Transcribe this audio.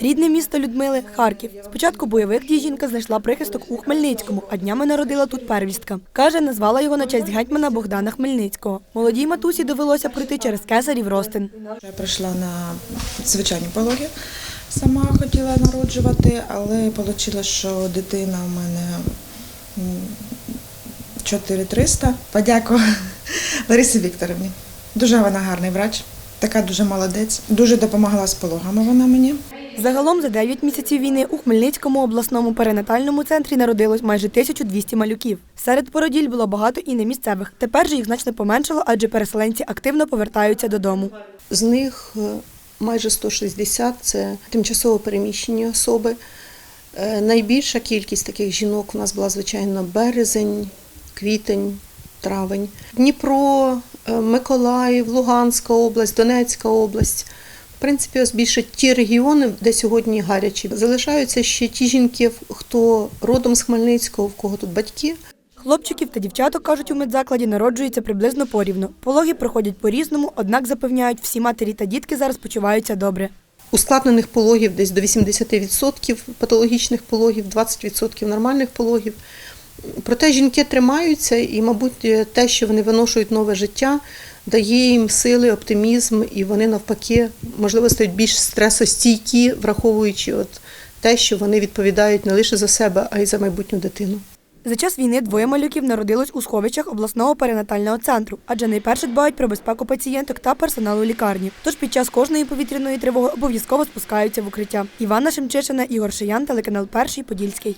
Рідне місто Людмили Харків. Спочатку бойових дій жінка знайшла прихисток у Хмельницькому, а днями народила тут первістка. Каже, назвала його на честь гетьмана Богдана Хмельницького. Молодій матусі довелося пройти через кесарів ростин. Я прийшла на звичайні пологи. Сама хотіла народжувати, але вийшло, що дитина в мене м, 4300. Подяку Ларисі Вікторівні. Дуже вона гарний врач, така дуже молодець. Дуже допомогла з пологами вона мені. Загалом за 9 місяців війни у Хмельницькому обласному перинатальному центрі народилось майже 1200 малюків. Серед породіль було багато і не місцевих. Тепер же їх значно поменшало, адже переселенці активно повертаються додому. З них е, майже 160 – це тимчасово переміщені особи. Е, Найбільша кількість таких жінок у нас була, звичайно, березень, квітень, травень. Дніпро, е, Миколаїв, Луганська область, Донецька область. Принципі, ось більше ті регіони, де сьогодні гарячі. Залишаються ще ті жінки, хто родом з Хмельницького, в кого тут батьки. Хлопчиків та дівчаток, кажуть, у медзакладі народжуються приблизно порівну. Пологи проходять по-різному, однак запевняють, всі матері та дітки зараз почуваються добре. ускладнених пологів десь до 80% патологічних пологів, 20% нормальних пологів. Проте жінки тримаються, і, мабуть, те, що вони виношують нове життя, дає їм сили, оптимізм, і вони навпаки, можливо, стають більш стресостійкі, враховуючи от те, що вони відповідають не лише за себе, а й за майбутню дитину. За час війни двоє малюків народилось у сховищах обласного перинатального центру, адже найперше дбають про безпеку пацієнток та персоналу лікарні. Тож під час кожної повітряної тривоги обов'язково спускаються в укриття. Івана Шемчишина, Ігор Шиян, телеканал Перший Подільський.